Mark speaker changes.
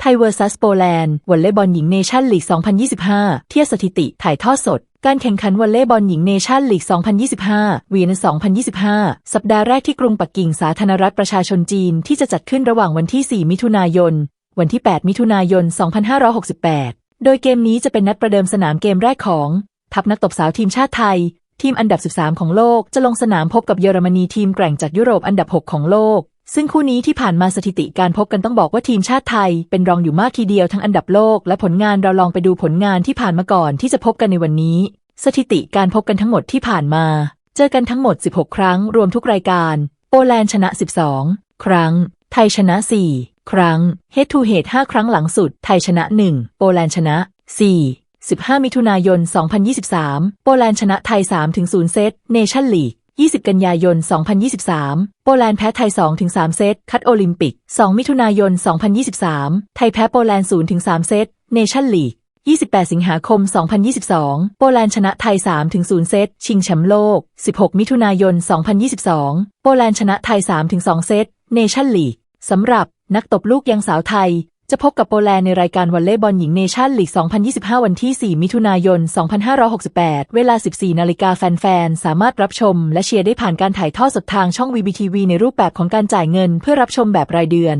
Speaker 1: ไทยเวอร์ซัสโปแลนด์วอลเลย์บอลหญิงเนชั่นลีก 2025 เทียบสถิติถ่ายทอดสด การแข่งขันวอลเลย์บอลหญิงเนชั่นลีก 2025 วีน2025 สัปดาห์แรกที่กรุงปักกิ่งสาธารณรัฐประชาชนจีนที่จะจัดขึ้นระหว่างวันที่ 4 มิถุนายน วันที่ 8 มิถุนายน 2568 โดยเกมนี้จะเป็นนัดประเดิมสนามเกมแรกของ ทัพนักตบสาวทีมชาติไทย ทีมอันดับ 13 ของโลกจะลงสนามพบกับเยอรมนีทีมแกร่งจากยุโรปอันดับ 6 ของโลก ซึ่งคู่นี้ที่ผ่านมาสถิติการพบกันต้องบอกว่าทีมชาติไทย เป็นรองอยู่มากทีเดียวทั้งอันดับโลก และผลงานเราลองไปดูผลงานที่ผ่านมาก่อนที่จะพบกันในวันนี้ สถิติการพบกันทั้งหมดที่ผ่านมา เจอกันทั้งหมด 16 ครั้ง รวมทุกรายการ โปแลนด์ชนะ 12 ครั้ง ไทยชนะ 4 ครั้ง Head to Head 5ครั้งหลังสุด ไทยชนะ 1 โปแลนด์ชนะ 4 15 มิถุนายน 2023 โปแลนด์ชนะไทย 3-0 เซตเนชั่นลีก 20 กันยายน 2023 โปแลนด์แพ้ไทย 2-3 เซต คัดโอลิมปิก 2 มิถุนายน 2023 ไทยแพ้โปแลนด์ 0-3 เซต เนชั่นลีก 28 สิงหาคม 2022 โปแลนด์ชนะไทย 3-0 เซต ชิงแชมป์โลก 16 มิถุนายน 2022 โปแลนด์ชนะไทย 3-2 เซต เนชั่นลีก สำหรับนักตบลูกยังสาวไทย จะพบกับโปแลนด์ในรายการวอลเลย์บอลหญิงเนชั่นลีก 2025 วันที่ 4 มิถุนายน 2568 เวลา 14 นาฬิกาแฟนๆ สามารถรับชม และเชียร์ได้ผ่านการถ่ายทอดสดทางช่อง VBTV ในรูปแบบของการจ่ายเงิน เพื่อรับชมแบบรายเดือน